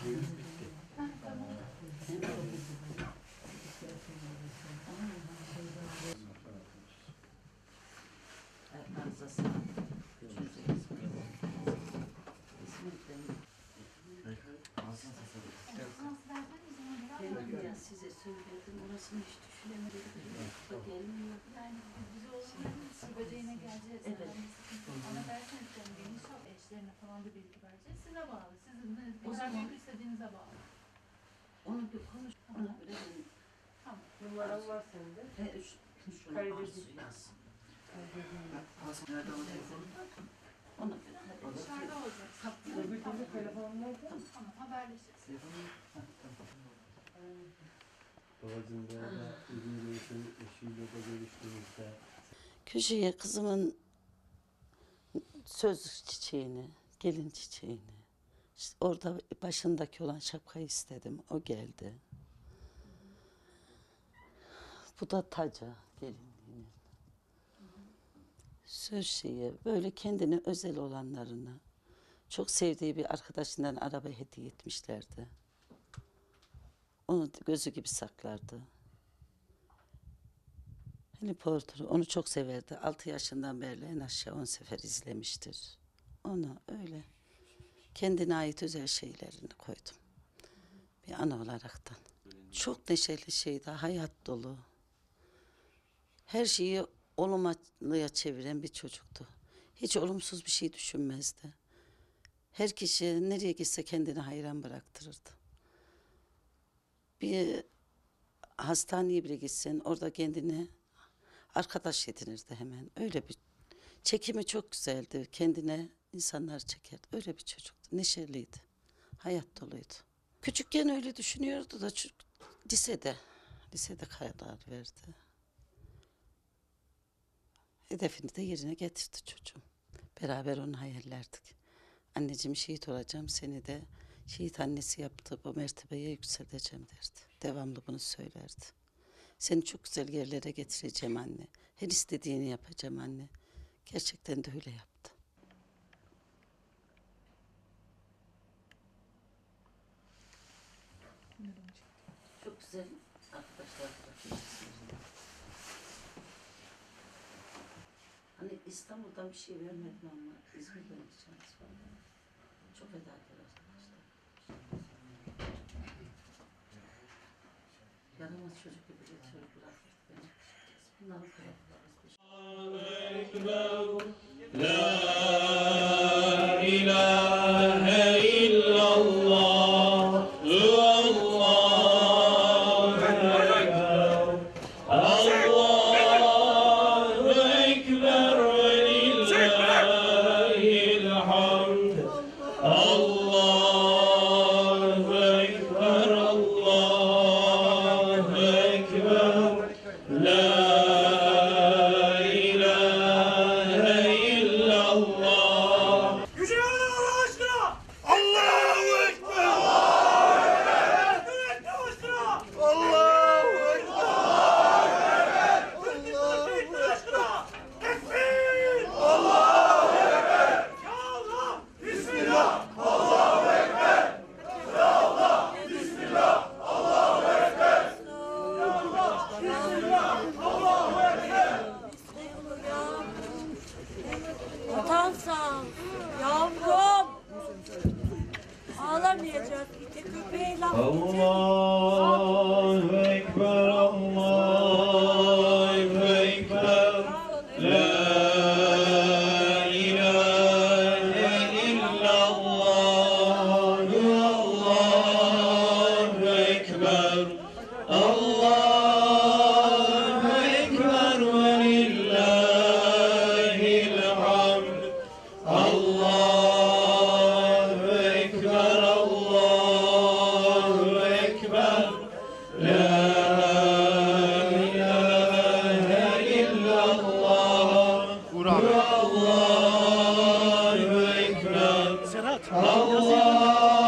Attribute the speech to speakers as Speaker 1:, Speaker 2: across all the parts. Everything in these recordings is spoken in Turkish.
Speaker 1: Dedim ya size söyledim. Orasını hiç düşünemedim. Gelmiyor.
Speaker 2: Yani biz su böceğine geleceğiz.
Speaker 1: Evet.
Speaker 2: Yani sıkıntı. Ona derseniz yani geniş al eşlerine falan da bilgi vereceğiz. Size bağlı. Sizin ne
Speaker 1: O
Speaker 2: kadar
Speaker 1: zaman-
Speaker 2: büyük istediğinize bağlı.
Speaker 1: Onu bir konuş. Ona verelim.
Speaker 2: Tamam.
Speaker 3: Numaram var sende.
Speaker 1: He, şu- şunu. Arzu yazsın. Nerede o telefonu? Ona göre hadi.
Speaker 2: Dışarıda olacak.
Speaker 3: Öbür türlü telefonum nerede?
Speaker 2: Tamam haberleşiriz.
Speaker 4: Babacığım bu arada Ürün Reis'in eşiyle de görüştüğümüzde
Speaker 1: Köşeye kızımın söz çiçeğini, gelin çiçeğini, işte orada başındaki olan şapkayı istedim. O geldi. Bu da taca gelinliğinin. Söz şeyi böyle kendine özel olanlarını çok sevdiği bir arkadaşından araba hediye etmişlerdi. Onu gözü gibi saklardı. Harry Potter onu çok severdi. 6 yaşından beri en aşağı 10 sefer izlemiştir. Onu öyle kendine ait özel şeylerini koydum. Bir ana olaraktan. Çok neşeli şeydi, hayat dolu. Her şeyi olumluya çeviren bir çocuktu. Hiç olumsuz bir şey düşünmezdi. Her kişi nereye gitse kendini hayran bıraktırırdı. Bir hastaneye bile gitsen orada kendini arkadaş edinirdi hemen. Öyle bir çekimi çok güzeldi. Kendine insanlar çekerdi. Öyle bir çocuktu. Neşeliydi. Hayat doluydu. Küçükken öyle düşünüyordu da lisede, lisede karar verdi. Hedefini de yerine getirdi çocuğum. Beraber onu hayallerdik. Anneciğim şehit olacağım seni de şehit annesi yaptı bu mertebeye yükselteceğim derdi. Devamlı bunu söylerdi. Seni çok güzel yerlere getireceğim anne. Her istediğini yapacağım anne. Gerçekten de öyle yaptı. Çok güzel arkadaşlar Hani İstanbul'dan bir şey vermedim ama İzmir'den gideceğiz falan. Çok fedakar arkadaşlar. Yaramaz çocuk gibi getiriyor bırakır beni. Bunları bırakırız.
Speaker 5: Yüce Serhat. Allah.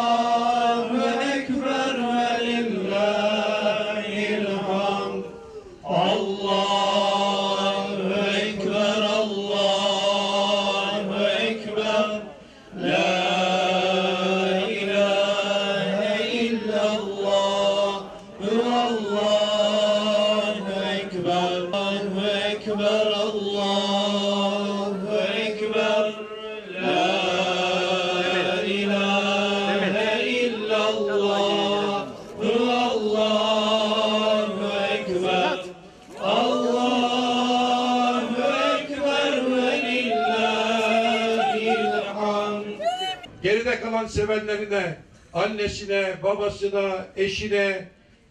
Speaker 6: İman sevenlerine, annesine, babasına, eşine,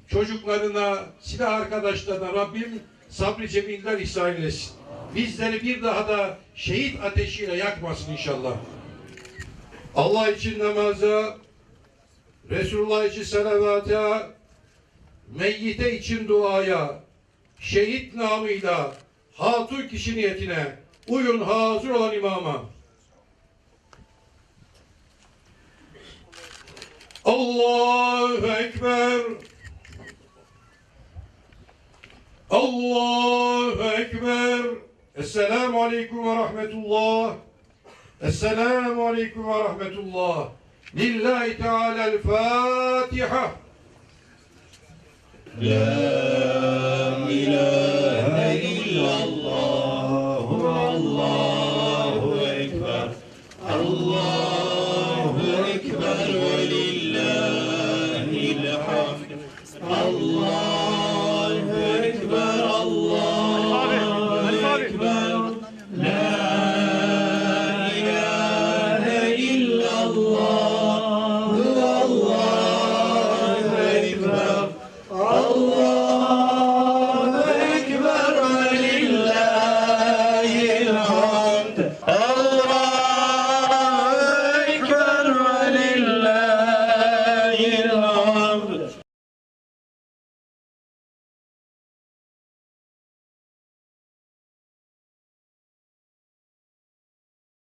Speaker 6: çocuklarına, silah arkadaşlarına Rabbim sabrı cemiller ihsan eylesin. Bizleri bir daha da şehit ateşiyle yakmasın inşallah. Allah için namaza, Resulullah için salavata, meyyite için duaya, şehit namıyla, hatun kişi niyetine, uyun hazır olan imama. الله أكبر. الله أكبر. السلام عليكم ورحمة الله. السلام عليكم ورحمة الله. لله تعالى الفاتحة.
Speaker 7: لا